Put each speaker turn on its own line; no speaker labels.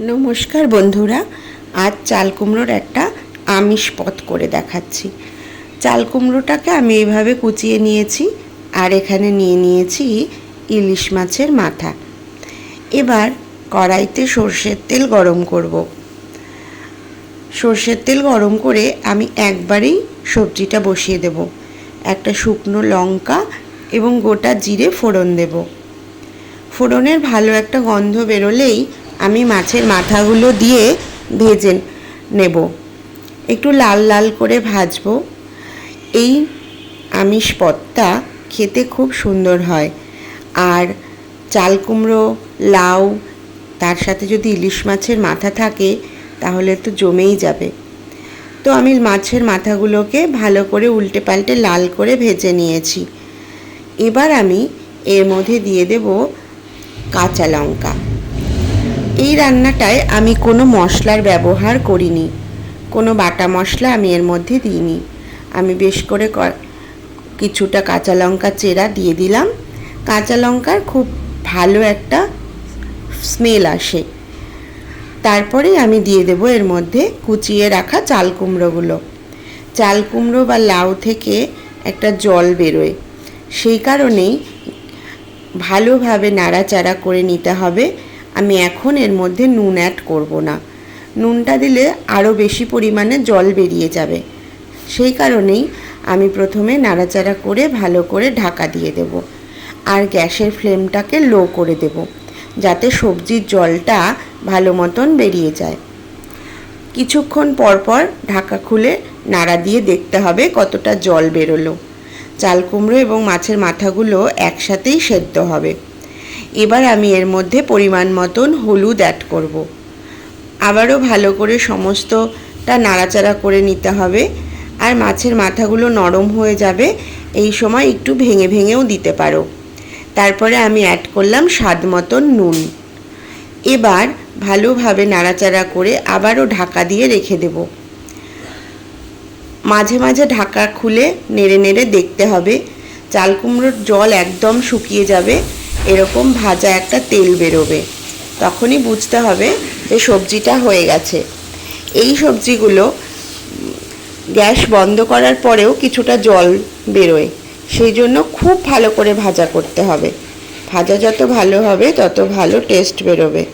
নমস্কার বন্ধুরা, আজ চাল কুমড়োর একটা আমিষ পথ করে দেখাচ্ছি। চাল কুমড়োটাকে আমি এইভাবে কুচিয়ে নিয়েছি আর এখানে নিয়ে নিয়েছি ইলিশ মাছের মাথা। এবার কড়াইতে সর্ষের তেল গরম করব। সর্ষের তেল গরম করে আমি একবারেই সবজিটা বসিয়ে দেব। একটা শুকনো লঙ্কা এবং গোটা জিরে ফোড়ন দেব। ফোড়নের ভালো একটা গন্ধ বেরোলেই আমি মাছের মাথাগুলো দিয়ে ভেজে নেব। একটু লাল লাল করে ভাজবো। এই আমিষ পদটা খেতে খুব সুন্দর হয়। আর চাল কুমড়ো, লাউ, তার সাথে যদি ইলিশ মাছের মাথা থাকে, তাহলে তো জমেই যাবে। তো আমি মাছের মাথাগুলোকে ভালো করে উল্টে পাল্টে লাল করে ভেজে নিয়েছি। এবার আমি এর মধ্যে দিয়ে দেব কাঁচা লঙ্কা। এই রান্নাটায় আমি কোনো মশলার ব্যবহার করিনি। কোনো বাটা মশলা আমি এর মধ্যে দিইনি। আমি বেশ করে কিছুটা কাঁচা লঙ্কা চেরা দিয়ে দিলাম। কাঁচা লঙ্কার খুব ভালো একটা স্মেল আসে। তারপরে আমি দিয়ে দেবো এর মধ্যে কুচিয়ে রাখা চাল কুমড়োগুলো। চাল কুমড়ো বা লাউ থেকে একটা জল বেরোয়। সেই কারণেই ভালোভাবে নাড়াচাড়া করে নিতে হবে। আমি এখন এর মধ্যে নুন অ্যাড করব না। নুনটা দিলে আরও বেশি পরিমাণে জল বেরিয়ে যাবে। সেই কারণেই আমি প্রথমে নাড়াচাড়া করে ভালো করে ঢাকা দিয়ে দেব। আর গ্যাসের ফ্লেমটাকে লো করে দেব, যাতে সবজির জলটা ভালো মতন বেরিয়ে যায়। কিছুক্ষণ পর পর ঢাকা খুলে নাড়া দিয়ে দেখতে হবে কতটা জল বেরোলো। চাল কুমড়ো এবং মাছের মাথাগুলো একসাথেই সেদ্ধ হবে। এবার আমি এর মধ্যে পরিমাণ মতন হলুদ অ্যাড করব। আবারও ভালো করে সমস্তটা নাড়াচাড়া করে নিতে হবে আর মাছের মাথাগুলো নরম হয়ে যাবে, এই সময় একটু ভেঙে ভেঙেও দিতে পারো। তারপরে আমি অ্যাড করলাম স্বাদ মতন নুন। এবার ভালোভাবে নাড়াচাড়া করে আবারও ঢাকা দিয়ে রেখে দেব। মাঝে মাঝে ঢাকা খুলে নেড়ে নেড়ে দেখতে হবে, চাল কুমড়োর জল একদম শুকিয়ে যাবে এরকম ভাজা একটা তেল বেরোবে। তখনই বুঝতে হবে যে সবজিটা হয়ে গেছে। এই সবজিগুলো গ্যাস বন্ধ করার পরেও কিছুটা জল বেরোয়। সেই জন্য খুব ভালো করে ভাজা করতে হবে। ভাজা যত ভালো হবে, তত ভালো টেস্ট বেরোবে।